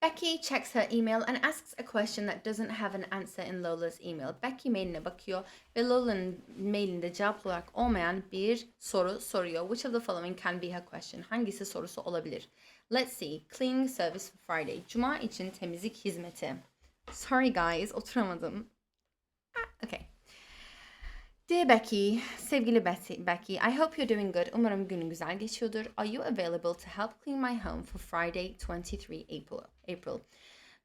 Becky checks her email and asks a question that doesn't have an answer in Lola's email. Becky mailine bakıyor ve Lola'nın mailinde cevap olarak olmayan bir soru soruyor. Which of the following can be her question? Hangisi sorusu olabilir? Let's see. Cleaning service for Friday. Cuma için temizlik hizmeti. Sorry guys, oturamadım. Ah, okay. Dear Becky, sevgili Becky, I hope you're doing good. Umarım günün güzel geçiyordur. Are you available to help clean my home for Friday 23 April? April.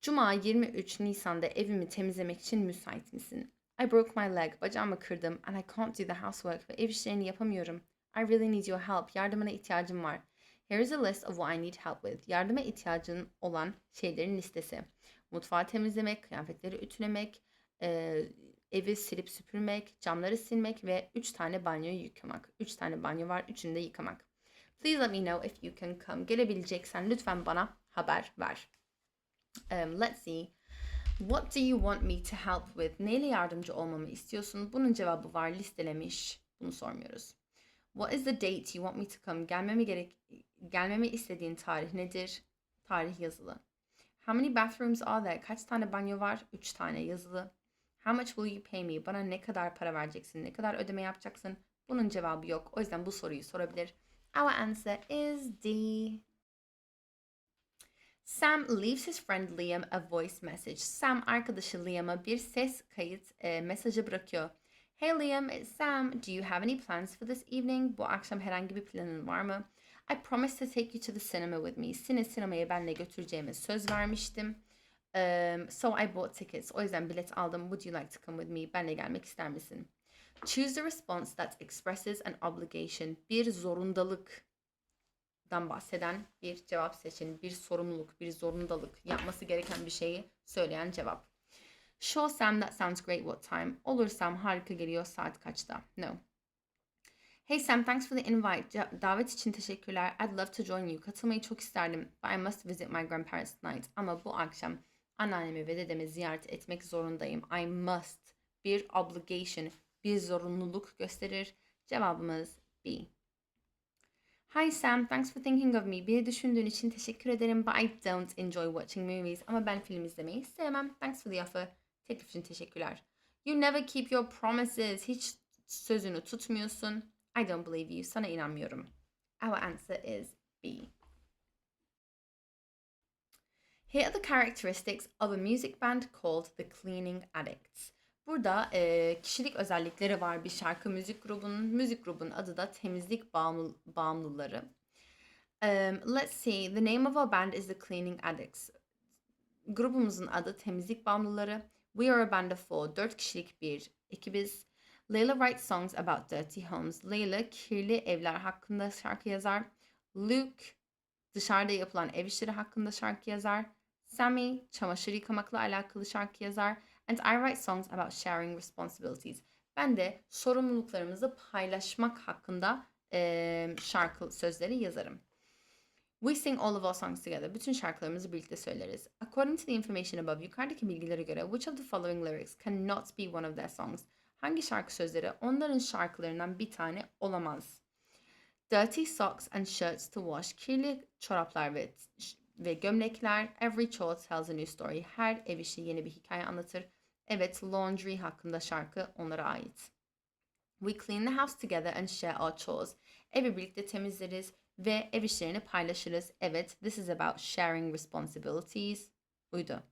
Cuma 23 Nisan'da evimi temizlemek için müsait misin? I broke my leg, bacağımı kırdım and I can't do the housework ve ev işlerini yapamıyorum. I really need your help. Yardımına ihtiyacım var. Here is a list of what I need help with. Yardıma ihtiyacın olan şeylerin listesi. Mutfağı temizlemek, kıyafetleri ütülemek, e, evi silip süpürmek, camları silmek ve 3 tane banyoyu yıkamak. 3 tane banyo var, üçünü de yıkamak. Please let me know if you can come. Gelebileceksen lütfen bana haber ver. Um, let's see. What do you want me to help with? Neyle yardımcı olmamı istiyorsun? Bunun cevabı var listelemiş. Bunu sormuyoruz. What is the date you want me to come? Gelmemi gerek gelmemi istediğin tarih nedir? Tarih yazılı. How many bathrooms are there? Kaç tane banyo var? 3 tane yazılı. How much will you pay me? Bana ne kadar para vereceksin? Ne kadar ödeme yapacaksın? Bunun cevabı yok. O yüzden bu soruyu sorabilir. Our answer is D. Sam leaves his friend Liam a voice message. Sam arkadaşı Liam'a bir ses kayıt e, mesajı bırakıyor. Hey Liam, it's Sam. Do you have any plans for this evening? Bu akşam herhangi bir planın var mı? I promised to take you to the cinema with me. Seni sinemaya benle götüreceğime söz vermiştim. Um, so I bought tickets. O yüzden bilet aldım. Would you like to come with me? Benle gelmek ister misin? Choose the response that expresses an obligation. Bir zorundalıktan bahseden bir cevap seçin. Bir sorumluluk, bir zorundalık. Yapması gereken bir şeyi söyleyen cevap. Sure Sam, that sounds great. What time? Olur Sam, harika geliyor. Saat kaçta? No. Hey Sam, thanks for the invite. Davet için teşekkürler. I'd love to join you. Katılmayı çok isterdim. But I must visit my grandparents tonight. Ama bu akşam anneannemi ve dedemi ziyaret etmek zorundayım. I must. Bir obligation, bir zorunluluk gösterir. Cevabımız B. Hi Sam, thanks for thinking of me. Beni düşündüğün için teşekkür ederim. But I don't enjoy watching movies. Ama ben film izlemeyi sevmem. Thanks for the offer. Teklif için teşekkürler. You never keep your promises. Hiç sözünü tutmuyorsun. I don't believe you. Sana inanmıyorum. Our answer is B. Here are the characteristics of a music band called the Cleaning Addicts. Burada e, kişilik özellikleri var bir şarkı müzik grubunun. Müzik grubunun adı da Temizlik Bağımlı, Bağımlıları. Um, let's see. The name of our band is the Cleaning Addicts. Grubumuzun adı Temizlik Bağımlıları. We are a band of four. Dört kişilik bir ekibiz. Layla writes songs about dirty homes. Layla kirli evler hakkında şarkı yazar. Luke dışarıda yapılan ev işleri hakkında şarkı yazar. Sammy çamaşır yıkamakla alakalı şarkı yazar. And I write songs about sharing responsibilities. Ben de sorumluluklarımızı paylaşmak hakkında e, şarkı sözleri yazarım. We sing all of our songs together. Bütün şarkılarımızı birlikte söyleriz. According to the information above, yukarıdaki bilgilere göre which of the following lyrics cannot be one of their songs? Hangi şarkı sözleri onların şarkılarından bir tane olamaz? Dirty socks and shirts to wash. Kirli çoraplar ve ve gömlekler. Every chore tells a new story. Her ev işi yeni bir hikaye anlatır. Evet, laundry hakkında şarkı onlara ait. We clean the house together and share our chores. Evi birlikte temizleriz ve ev işlerini paylaşırız. Evet, this is about sharing responsibilities. Buydu.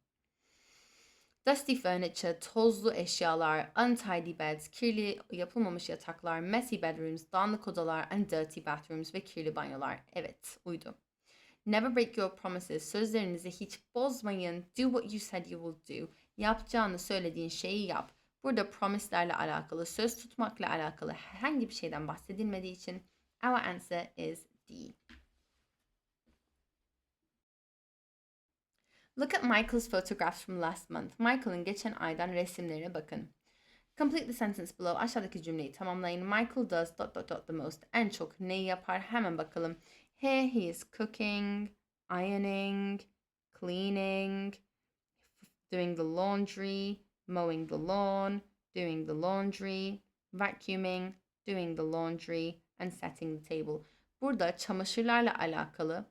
Dusty furniture, tozlu eşyalar, untidy beds, kirli yapılmamış yataklar, messy bedrooms, dağınık odalar and dirty bathrooms ve kirli banyolar. Evet, uydu. Never break your promises. Sözlerinizi hiç bozmayın. Do what you said you will do. Yapacağını söylediğin şeyi yap. Burada promise'lerle alakalı, söz tutmakla alakalı herhangi bir şeyden bahsedilmediği için our answer is D. Look at Michael's photographs from last month. Michael'ın geçen aydan resimlerine bakın. Complete the sentence below. Aşağıdaki cümleyi tamamlayın. Michael does dot dot dot the most. En çok neyi yapar? Hemen bakalım. Here he is cooking, ironing, cleaning, doing the laundry, mowing the lawn, doing the laundry, vacuuming, doing the laundry and setting the table. Burada çamaşırlarla alakalı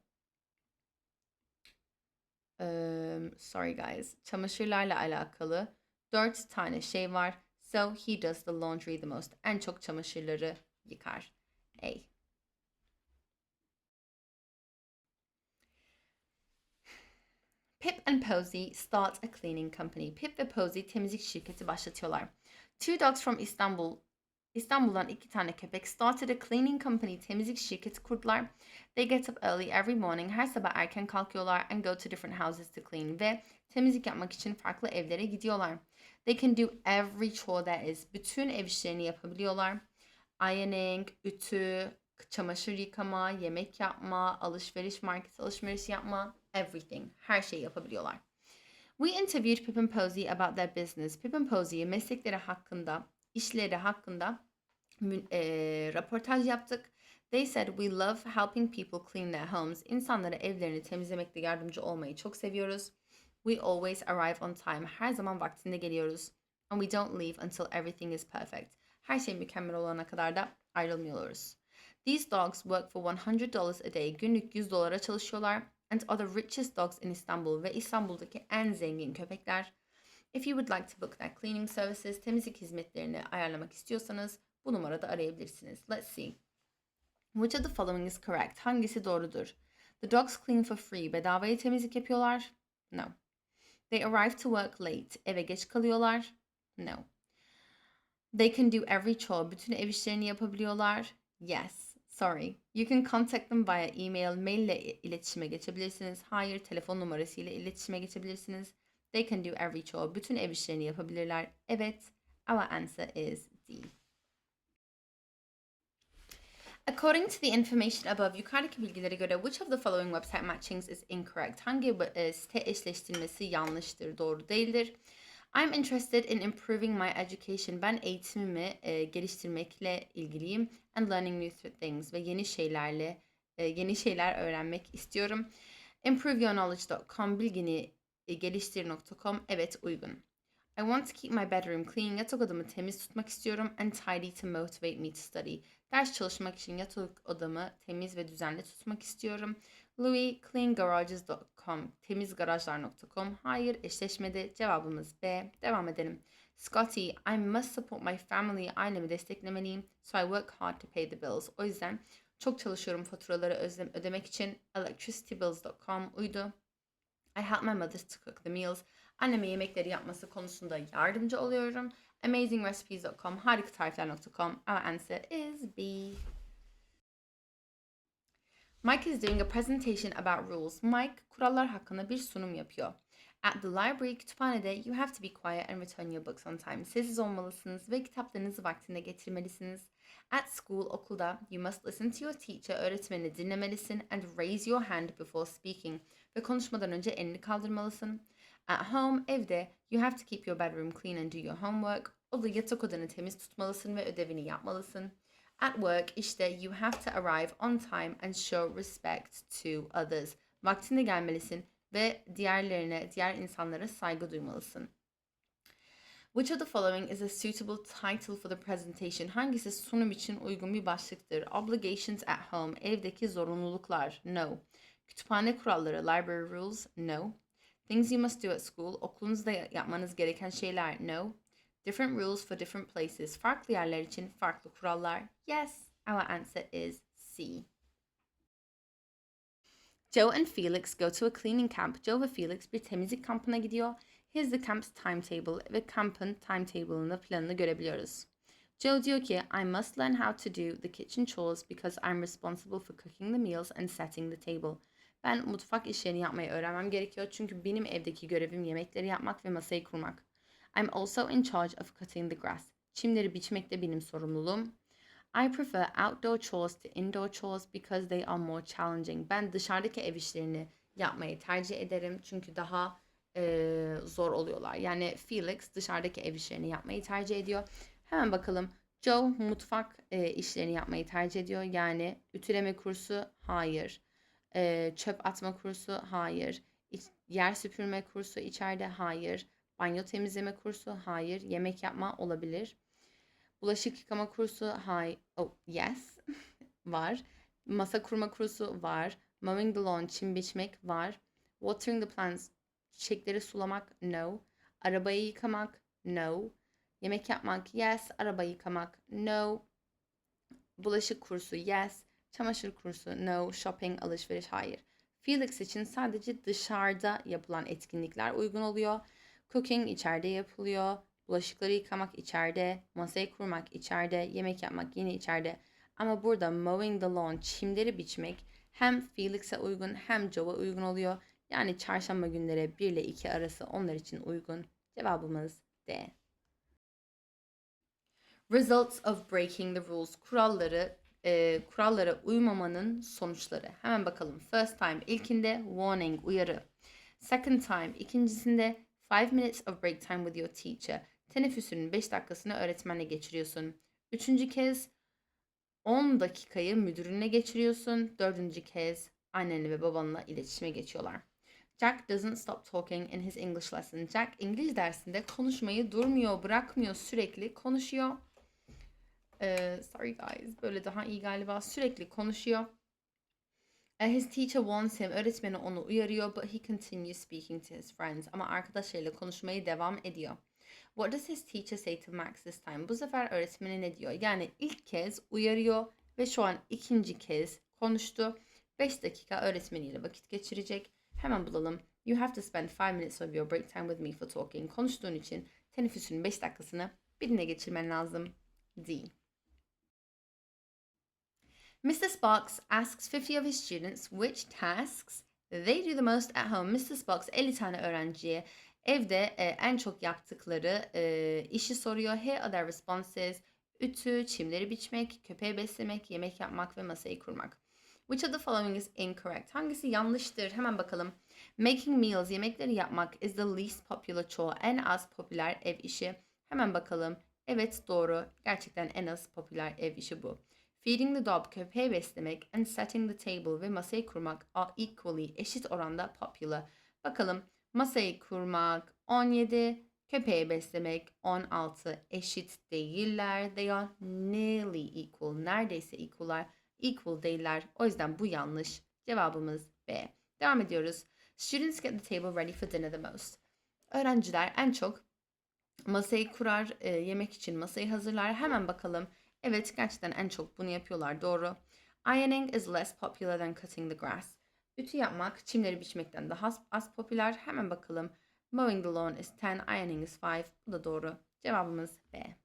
um, sorry guys. Çamaşırlarla alakalı 4 tane şey var. So he does the laundry the most. En çok çamaşırları yıkar. A. Pip and Posy start a cleaning company. Pip ve Posy temizlik şirketi başlatıyorlar. Two dogs from Istanbul İstanbul'dan iki tane köpek started a cleaning company temizlik şirketi kurdular. They get up early every morning. Her sabah erken kalkıyorlar and go to different houses to clean ve temizlik yapmak için farklı evlere gidiyorlar. They can do every chore there is. Bütün ev işlerini yapabiliyorlar. Ironing, ütü, çamaşır yıkama, yemek yapma, alışveriş, market alışverişi yapma, everything. Her şeyi yapabiliyorlar. We interviewed Pip and Posy about their business. Pip and Posy'ye meslekleri hakkında, işleri hakkında eee, röportaj yaptık. They said we love helping people clean their homes. İnsanlara evlerini temizlemekte yardımcı olmayı çok seviyoruz. We always arrive on time. Her zaman vaktinde geliyoruz. And we don't leave until everything is perfect. Her şey mükemmel olana kadar da ayrılmıyoruz. These dogs work for $100 a day. Günlük 100 dolara çalışıyorlar. And the richest dogs in Istanbul. Ve İstanbul'daki en zengin köpekler. If you would like to book their cleaning services, temizlik hizmetlerini ayarlamak istiyorsanız bu numarada arayabilirsiniz. Let's see. Which of the following is correct? Hangisi doğrudur? The dogs clean for free. Bedavaya temizlik yapıyorlar. No. They arrive to work late. Eve geç kalıyorlar. No. They can do every chore. Bütün ev işlerini yapabiliyorlar. Yes. Sorry. You can contact them via email. Mail ile iletişime geçebilirsiniz. Hayır. Telefon numarası ile iletişime geçebilirsiniz. They can do every chore. Bütün ev işlerini yapabilirler. Evet. Our answer is D. According to the information above, yukarıdaki bilgilere göre which of the following website matchings is incorrect? Hangi e, site eşleştirmesi yanlıştır, doğru değildir? I'm interested in improving my education. Ben eğitimimi e, geliştirmekle ilgiliyim and learning new things ve yeni şeylerle e, yeni şeyler öğrenmek istiyorum. Improveyourknowledge.com bilgini e, geliştir.com evet uygun. I want to keep my bedroom clean. Yatak odamı temiz tutmak istiyorum. And tidy to motivate me to study. Ders çalışmak için yatak odamı temiz ve düzenli tutmak istiyorum. Louis, cleangarages.com, temizgarajlar.com. Hayır, eşleşmedi. Cevabımız B. Devam edelim. Scotty, I must support my family. Ailemi desteklemeliyim. So I work hard to pay the bills. O yüzden çok çalışıyorum faturaları özlem ödemek için. Electricitybills.com uydu. I help my mother to cook the meals. Anneme yemekleri yapması konusunda yardımcı oluyorum. AmazingRecipes.com, harikatarifler.com. Our answer is B. Mike is doing a presentation about rules. Mike kurallar hakkında bir sunum yapıyor. At the library, kütüphanede you have to be quiet and return your books on time. Sessiz olmalısınız ve kitaplarınızı vaktinde getirmelisiniz. At school, okulda, you must listen to your teacher, öğretmenini dinlemelisin and raise your hand before speaking. Ve konuşmadan önce elini kaldırmalısın. At home, evde, you have to keep your bedroom clean and do your homework. Oda yatak odanı temiz tutmalısın ve ödevini yapmalısın. At work, işte you have to arrive on time and show respect to others. Vaktinde gelmelisin ve diğerlerine, diğer insanlara saygı duymalısın. Which of the following is a suitable title for the presentation? Hangisi sunum için uygun bir başlıktır? Obligations at home, evdeki zorunluluklar. No. Kütüphane kuralları, library rules. No. Things you must do at school, okulunuzda yapmanız gereken şeyler. No. Different rules for different places, farklı yerler için farklı kurallar. Yes. Our answer is C. Joe and Felix go to a cleaning camp. Joe ve Felix bir temizlik kampına gidiyor. Here's the camp's timetable ve kampın timetable'ını planını görebiliyoruz. Joe diyor ki, I must learn how to do the kitchen chores because I'm responsible for cooking the meals and setting the table. Ben mutfak işlerini yapmayı öğrenmem gerekiyor çünkü benim evdeki görevim yemekleri yapmak ve masayı kurmak. I'm also in charge of cutting the grass. Çimleri biçmek de benim sorumluluğum. I prefer outdoor chores to indoor chores because they are more challenging. Ben dışarıdaki ev işlerini yapmayı tercih ederim çünkü daha e, zor oluyorlar. Yani Felix dışarıdaki ev işlerini yapmayı tercih ediyor. Hemen bakalım. Joe mutfak e, işlerini yapmayı tercih ediyor. Yani ütüleme kursu hayır. E, çöp atma kursu hayır. İç, yer süpürme kursu içeride hayır. Banyo temizleme kursu hayır. Yemek yapma olabilir. Bulaşık yıkama kursu hay oh, yes var. Masa kurma kursu var. Mowing the lawn çim biçmek var. Watering the plants. Çiçekleri sulamak. No. Arabayı yıkamak. No. Yemek yapmak. Yes. Araba yıkamak. No. Bulaşık kursu. Yes. Çamaşır kursu. No. Shopping. Alışveriş. Hayır. Felix için sadece dışarıda yapılan etkinlikler uygun oluyor. Cooking içeride yapılıyor. Bulaşıkları yıkamak içeride. Masayı kurmak içeride. Yemek yapmak yine içeride. Ama burada mowing the lawn, çimleri biçmek hem Felix'e uygun hem Joe'a uygun oluyor. Yani çarşamba günleri 1 ile 2 arası onlar için uygun. Cevabımız D. Results of breaking the rules. Kuralları, e, kurallara uymamanın sonuçları. Hemen bakalım. First time ilkinde warning, uyarı. Second time ikincisinde 5 minutes of break time with your teacher. Teneffüsünün 5 dakikasını öğretmenle geçiriyorsun. Üçüncü kez 10 dakikayı müdürünle geçiriyorsun. Dördüncü kez annenle ve babanla iletişime geçiyorlar. Jack doesn't stop talking in his English lesson. Jack İngiliz dersinde konuşmayı durmuyor, bırakmıyor, sürekli konuşuyor. Ee, sorry guys, böyle daha iyi galiba. Sürekli konuşuyor. Uh, his teacher warns him. Öğretmeni onu uyarıyor, but he continues speaking to his friends. Ama arkadaşlarıyla konuşmayı devam ediyor. What does his teacher say to Max this time? Bu sefer öğretmeni ne diyor? Yani ilk kez uyarıyor ve şu an ikinci kez konuştu. 5 dakika öğretmeniyle vakit geçirecek. Hemen bulalım. You have to spend 5 minutes of your break time with me for talking. Konuştuğun için teneffüsün 5 dakikasını birine geçirmen lazım. D. Mr. Sparks asks 50 of his students which tasks they do the most at home. Mr. Sparks 50 tane öğrenciye evde e, en çok yaptıkları e, işi soruyor. Here are their responses. Ütü, çimleri biçmek, köpeği beslemek, yemek yapmak ve masayı kurmak. Which of the following is incorrect? Hangisi yanlıştır? Hemen bakalım. Making meals, yemekleri yapmak is the least popular chore. En az popüler ev işi. Hemen bakalım. Evet doğru. Gerçekten en az popüler ev işi bu. Feeding the dog, köpeği beslemek and setting the table ve masayı kurmak are equally eşit oranda popular. Bakalım masayı kurmak 17, köpeği beslemek 16 eşit değiller. They are nearly equal. Neredeyse equal'lar. Equal değiller. O yüzden bu yanlış. Cevabımız B. Devam ediyoruz. Students get the table ready for dinner the most. Öğrenciler en çok masayı kurar, e, yemek için masayı hazırlar. Hemen bakalım. Evet gerçekten en çok bunu yapıyorlar doğru. Ironing is less popular than cutting the grass. Ütü yapmak çimleri biçmekten daha az, az popüler. Hemen bakalım. Mowing the lawn is 10, ironing is 5. Bu da doğru. Cevabımız B.